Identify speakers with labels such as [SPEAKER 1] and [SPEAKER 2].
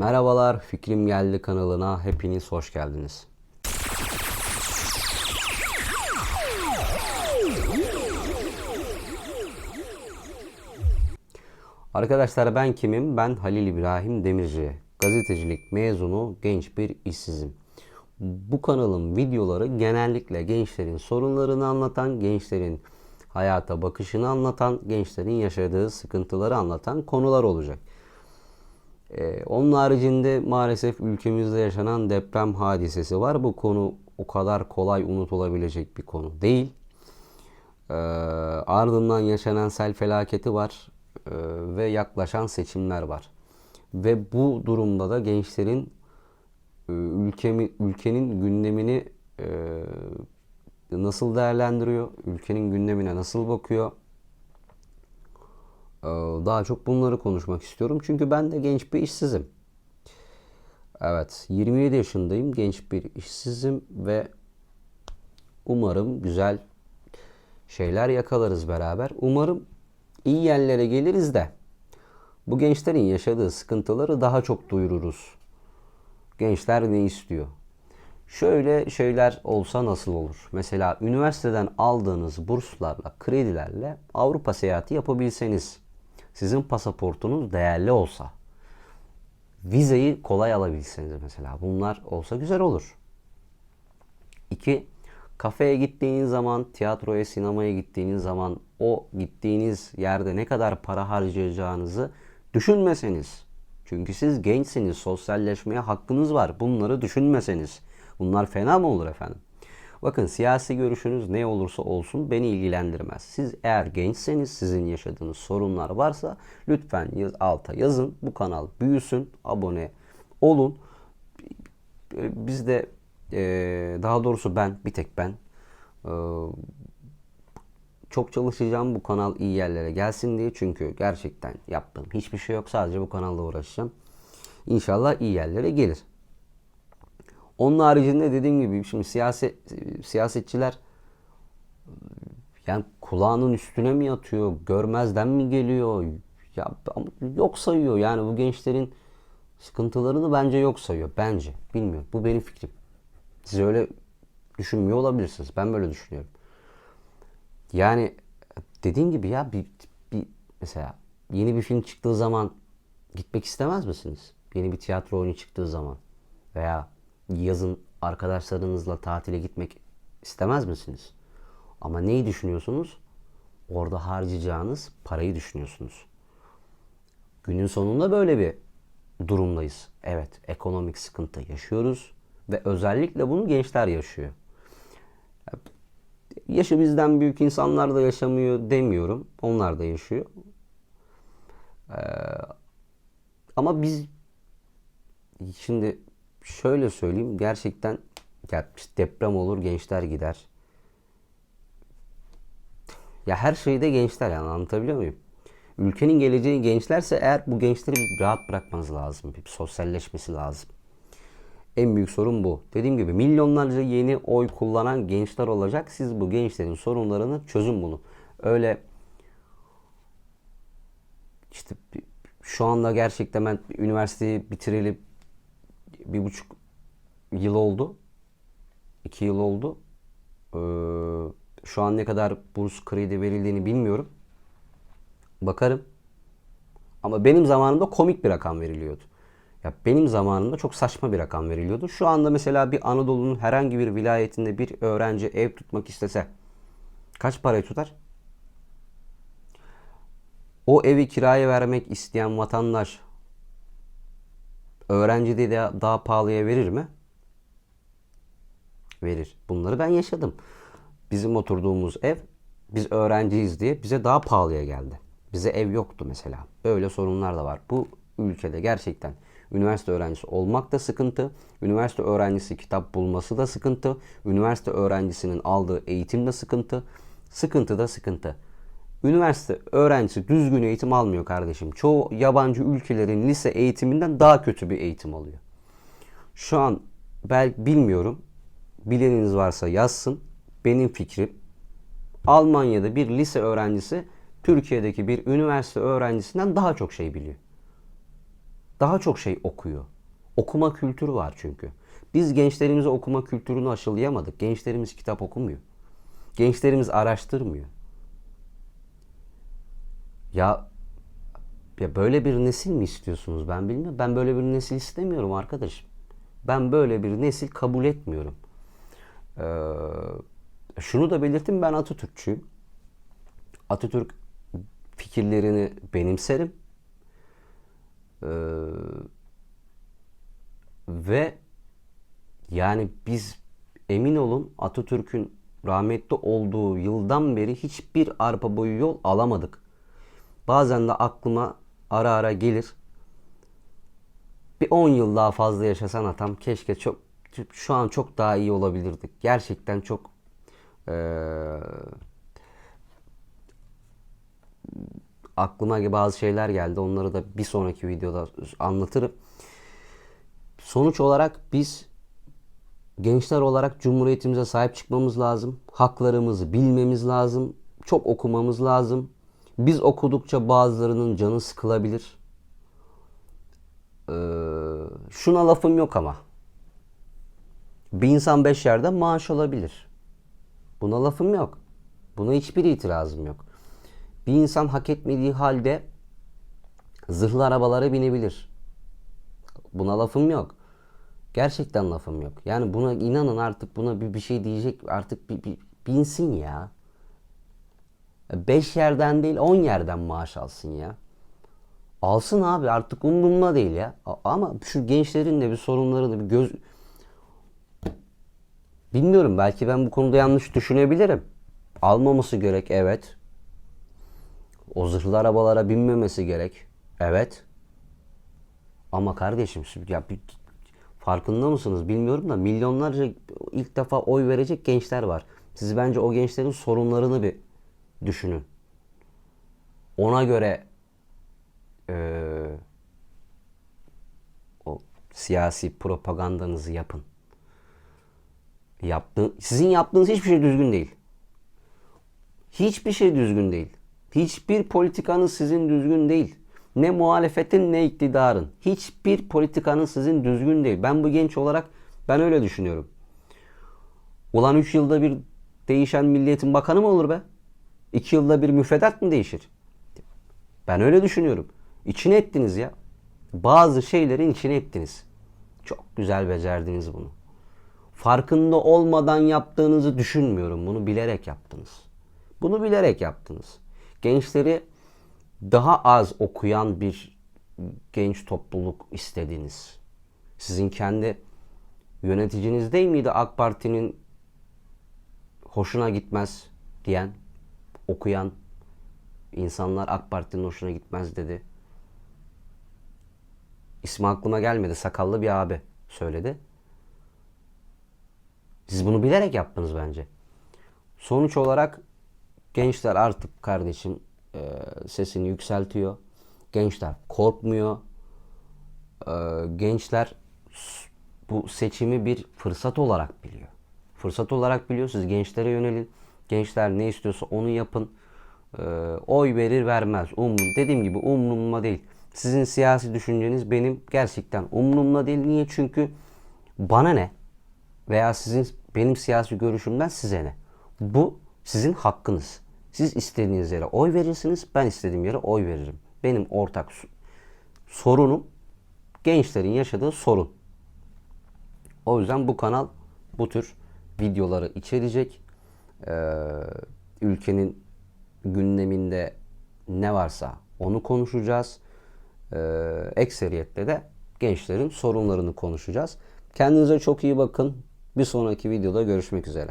[SPEAKER 1] Merhabalar, Fikrim Geldi kanalına hepiniz hoş geldiniz. Arkadaşlar ben kimim? Ben Halil İbrahim Demirci. Gazetecilik mezunu genç bir işsizim. Bu kanalın videoları genellikle gençlerin sorunlarını anlatan, gençlerin hayata bakışını anlatan, gençlerin yaşadığı sıkıntıları anlatan konular olacak. Ee, onun haricinde maalesef ülkemizde yaşanan deprem hadisesi var. Bu konu o kadar kolay unutulabilecek bir konu değil. Ee, ardından yaşanan sel felaketi var Ee, ve yaklaşan seçimler var. Ve bu durumda da gençlerin e, ülkemi, ülkenin gündemini e, nasıl değerlendiriyor, ülkenin gündemine nasıl bakıyor, daha çok bunları konuşmak istiyorum. Çünkü ben de genç bir işsizim. Evet, 27 yaşındayım, genç bir işsizim ve umarım güzel şeyler yakalarız beraber. Umarım iyi yerlere geliriz de bu gençlerin yaşadığı sıkıntıları daha çok duyururuz. Gençler ne istiyor? Şöyle şeyler olsa nasıl olur? Mesela üniversiteden aldığınız burslarla, kredilerle Avrupa seyahati yapabilseniz, sizin pasaportunuz değerli olsa, vizeyi kolay alabilseniz mesela bunlar olsa güzel olur. İki, kafeye gittiğiniz zaman, tiyatroya, sinemaya gittiğiniz zaman o gittiğiniz yerde ne kadar para harcayacağınızı düşünmeseniz. Çünkü siz gençsiniz, sosyalleşmeye hakkınız var. Bunları düşünmeseniz. Bunlar fena mı olur efendim? Bakın siyasi görüşünüz ne olursa olsun beni ilgilendirmez. Siz eğer gençseniz sizin yaşadığınız sorunlar varsa lütfen yaz, alta yazın. Bu kanal büyüsün. Abone olun. Biz de daha doğrusu ben bir tek ben çok çalışacağım bu kanal iyi yerlere gelsin diye. Çünkü gerçekten yaptığım hiçbir şey yok. Sadece bu kanalla uğraşacağım. İnşallah iyi yerlere gelir. Onun haricinde dediğim gibi şimdi siyaset siyasetçiler yani kulağının üstüne mi yatıyor, görmezden mi geliyor? Ya yok sayıyor yani bu gençlerin sıkıntılarını bence yok sayıyor. Bence. Bilmiyorum. Bu benim fikrim. Siz öyle düşünmüyor olabilirsiniz. Ben böyle düşünüyorum. Yani dediğim gibi ya bir, bir mesela yeni bir film çıktığı zaman gitmek istemez misiniz? Yeni bir tiyatro oyunu çıktığı zaman veya yazın arkadaşlarınızla tatile gitmek istemez misiniz? Ama neyi düşünüyorsunuz? Orada harcayacağınız parayı düşünüyorsunuz. Günün sonunda böyle bir durumdayız. Evet, ekonomik sıkıntı yaşıyoruz ve özellikle bunu gençler yaşıyor. Yaşı bizden büyük insanlar da yaşamıyor demiyorum. Onlar da yaşıyor. Ee, ama biz şimdi şöyle söyleyeyim gerçekten ya deprem olur gençler gider. Ya her şeyde gençler yani anlatabiliyor muyum? Ülkenin geleceği gençlerse eğer bu gençleri rahat bırakmanız lazım. Bir sosyalleşmesi lazım. En büyük sorun bu. Dediğim gibi milyonlarca yeni oy kullanan gençler olacak. Siz bu gençlerin sorunlarını çözün bunu. Öyle işte şu anda gerçekten ben üniversiteyi bitireli bir buçuk yıl oldu. iki yıl oldu. Ee, şu an ne kadar burs kredi verildiğini bilmiyorum. Bakarım. Ama benim zamanımda komik bir rakam veriliyordu. Ya benim zamanımda çok saçma bir rakam veriliyordu. Şu anda mesela bir Anadolu'nun herhangi bir vilayetinde bir öğrenci ev tutmak istese kaç parayı tutar? O evi kiraya vermek isteyen vatandaş öğrenci de daha pahalıya verir mi? Verir. Bunları ben yaşadım. Bizim oturduğumuz ev biz öğrenciyiz diye bize daha pahalıya geldi. Bize ev yoktu mesela. Böyle sorunlar da var. Bu ülkede gerçekten üniversite öğrencisi olmak da sıkıntı. Üniversite öğrencisi kitap bulması da sıkıntı. Üniversite öğrencisinin aldığı eğitim de sıkıntı. Sıkıntı da sıkıntı. Üniversite öğrencisi düzgün eğitim almıyor kardeşim. Çoğu yabancı ülkelerin lise eğitiminden daha kötü bir eğitim alıyor. Şu an belki bilmiyorum. Bileniniz varsa yazsın. Benim fikrim Almanya'da bir lise öğrencisi Türkiye'deki bir üniversite öğrencisinden daha çok şey biliyor. daha çok şey okuyor. Okuma kültürü var çünkü. Biz gençlerimize okuma kültürünü aşılayamadık. Gençlerimiz kitap okumuyor. Gençlerimiz araştırmıyor. Ya ya böyle bir nesil mi istiyorsunuz ben bilmiyorum. Ben böyle bir nesil istemiyorum arkadaşım. Ben böyle bir nesil kabul etmiyorum. Ee, şunu da belirttim ben Atatürkçüyüm. Atatürk fikirlerini benimserim. Ee, ve yani biz emin olun Atatürk'ün rahmetli olduğu yıldan beri hiçbir arpa boyu yol alamadık. Bazen de aklıma ara ara gelir. Bir 10 yıl daha fazla yaşasan atam keşke çok şu an çok daha iyi olabilirdik. Gerçekten çok eee aklıma bazı şeyler geldi. Onları da bir sonraki videoda anlatırım. Sonuç olarak biz gençler olarak cumhuriyetimize sahip çıkmamız lazım. Haklarımızı bilmemiz lazım. Çok okumamız lazım. Biz okudukça bazılarının canı sıkılabilir. Ee, şuna lafım yok ama. Bir insan beş yerden maaş alabilir. Buna lafım yok. Buna hiçbir itirazım yok. Bir insan hak etmediği halde zırhlı arabalara binebilir. Buna lafım yok. Gerçekten lafım yok. Yani buna inanın artık buna bir, bir şey diyecek artık bir, bir binsin ya. Beş yerden değil on yerden maaş alsın ya. Alsın abi artık umurumda değil ya. Ama şu gençlerin de bir sorunlarını bir göz... Bilmiyorum belki ben bu konuda yanlış düşünebilirim. Almaması gerek evet. O zırhlı arabalara binmemesi gerek. Evet. Ama kardeşim ya bir, farkında mısınız bilmiyorum da milyonlarca ilk defa oy verecek gençler var. Siz bence o gençlerin sorunlarını bir düşünün. Ona göre eee, o siyasi propagandanızı yapın. Yaptığın, sizin yaptığınız hiçbir şey düzgün değil. Hiçbir şey düzgün değil. Hiçbir politikanız sizin düzgün değil. Ne muhalefetin ne iktidarın. Hiçbir politikanız sizin düzgün değil. Ben bu genç olarak ben öyle düşünüyorum. Ulan 3 yılda bir değişen milliyetin bakanı mı olur be? 2 yılda bir müfredat mı değişir? Ben öyle düşünüyorum. İçine ettiniz ya. Bazı şeylerin içine ettiniz. Çok güzel becerdiniz bunu. Farkında olmadan yaptığınızı düşünmüyorum. Bunu bilerek yaptınız. Bunu bilerek yaptınız. Gençleri daha az okuyan bir genç topluluk istediniz. Sizin kendi yöneticiniz değil miydi AK Parti'nin hoşuna gitmez diyen, okuyan insanlar AK Parti'nin hoşuna gitmez dedi. İsmi aklıma gelmedi. Sakallı bir abi söyledi. Siz bunu bilerek yaptınız bence. Sonuç olarak gençler artık kardeşim e, sesini yükseltiyor. Gençler korkmuyor. E, gençler bu seçimi bir fırsat olarak biliyor. Fırsat olarak biliyor. Siz gençlere yönelin. Gençler ne istiyorsa onu yapın. E, oy verir vermez. Um, dediğim gibi umurumda değil. Sizin siyasi düşünceniz benim gerçekten umurumda değil. Niye? Çünkü bana ne? Veya sizin benim siyasi görüşümden size ne? Bu sizin hakkınız. Siz istediğiniz yere oy verirsiniz. Ben istediğim yere oy veririm. Benim ortak sorunum gençlerin yaşadığı sorun. O yüzden bu kanal bu tür videoları içerecek. Ee, ülkenin gündeminde ne varsa onu konuşacağız. Ee, ekseriyette de gençlerin sorunlarını konuşacağız. Kendinize çok iyi bakın. Bir sonraki videoda görüşmek üzere.